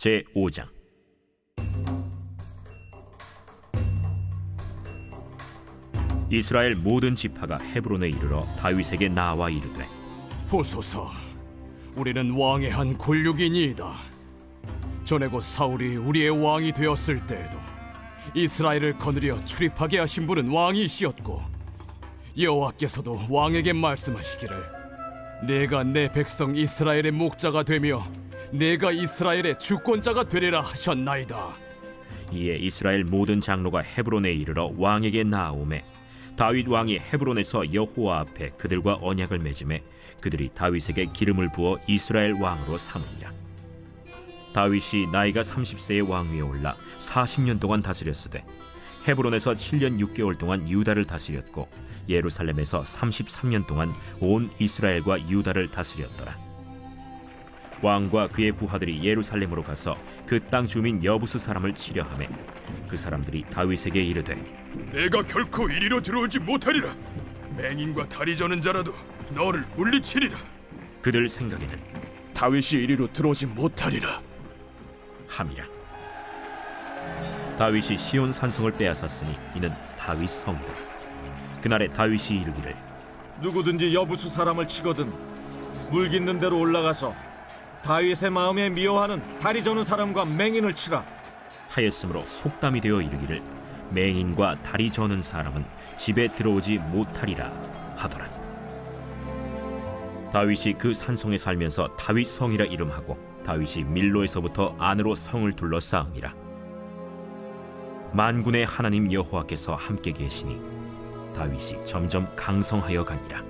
제 5장 이스라엘 모든 지파가 헤브론에 이르러 다윗에게 나와 이르되 보소서, 우리는 왕의 한 권력이니이다. 전에 곧 사울이 우리의 왕이 되었을 때에도 이스라엘을 거느려 출입하게 하신 분은 왕이시었고 여호와께서도 왕에게 말씀하시기를 내가 내 백성 이스라엘의 목자가 되며 내가 이스라엘의 주권자가 되리라 하셨나이다. 이에 이스라엘 모든 장로가 헤브론에 이르러 왕에게 나아오매 다윗 왕이 헤브론에서 여호와 앞에 그들과 언약을 맺음에 그들이 다윗에게 기름을 부어 이스라엘 왕으로 삼으니라 다윗이 나이가 30세의 왕 위에 올라 40년 동안 다스렸으되 헤브론에서 7년 6개월 동안 유다를 다스렸고 예루살렘에서 33년 동안 온 이스라엘과 유다를 다스렸더라 왕과 그의 부하들이 예루살렘으로 가서 그 땅 주민 여부수 사람을 치려 하매 그 사람들이 다윗에게 이르되 내가 결코 이리로 들어오지 못하리라. 맹인과 다리 저는 자라도 너를 물리치리라. 그들 생각에는 다윗이 이리로 들어오지 못하리라. 함이라 다윗이 시온 산성을 빼앗았으니 이는 다윗 성이다 그날에 다윗이 이르기를 누구든지 여부수 사람을 치거든 물 깃는 대로 올라가서 다윗의 마음에 미워하는 다리 저는 사람과 맹인을 치라. 하였으므로 속담이 되어 이르기를 맹인과 다리 저는 사람은 집에 들어오지 못하리라 하더라. 다윗이 그 산성에 살면서 다윗 성이라 이름하고 다윗이 밀로에서부터 안으로 성을 둘러싸음이라. 만군의 하나님 여호와께서 함께 계시니 다윗이 점점 강성하여 가니라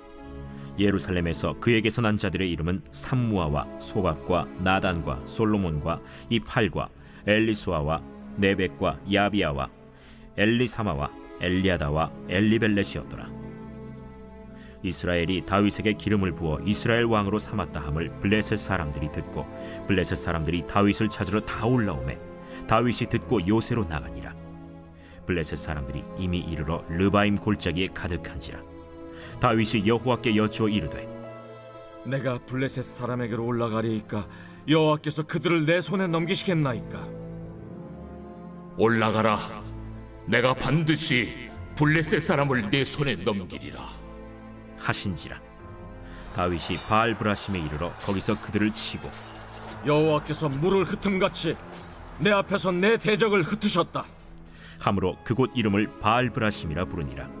예루살렘에서 그에게서 난 자들의 이름은 삼무아와 소각과 나단과 솔로몬과 이팔과 엘리수아와 네벡과 야비아와 엘리사마와 엘리아다와 엘리벨렛이었더라. 이스라엘이 다윗에게 기름을 부어 이스라엘 왕으로 삼았다 함을 블레셋 사람들이 듣고 블레셋 사람들이 다윗을 찾으러 다 올라오매 다윗이 듣고 요새로 나가니라. 블레셋 사람들이 이미 이르러 르바임 골짜기에 가득한지라. 다윗이 여호와께 여쭈어 이르되 내가 블레셋 사람에게로 올라가리이까 여호와께서 그들을 내 손에 넘기시겠나이까 올라가라. 내가 반드시 블레셋 사람을 내 손에 넘기리라. 하신지라. 다윗이 바알 브라심에 이르러 거기서 그들을 치고 여호와께서 물을 흩음같이 내 앞에서 내 대적을 흩으셨다 함으로 그곳 이름을 바알 브라심이라 부르니라.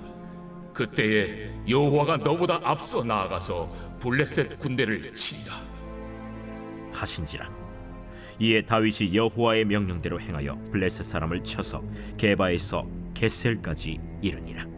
그때에 여호와가 너보다 앞서 나아가서 블레셋 군대를 치리라. 하신지라. 이에 다윗이 여호와의 명령대로 행하여 블레셋 사람을 쳐서 게바에서 게셀까지 이르니라.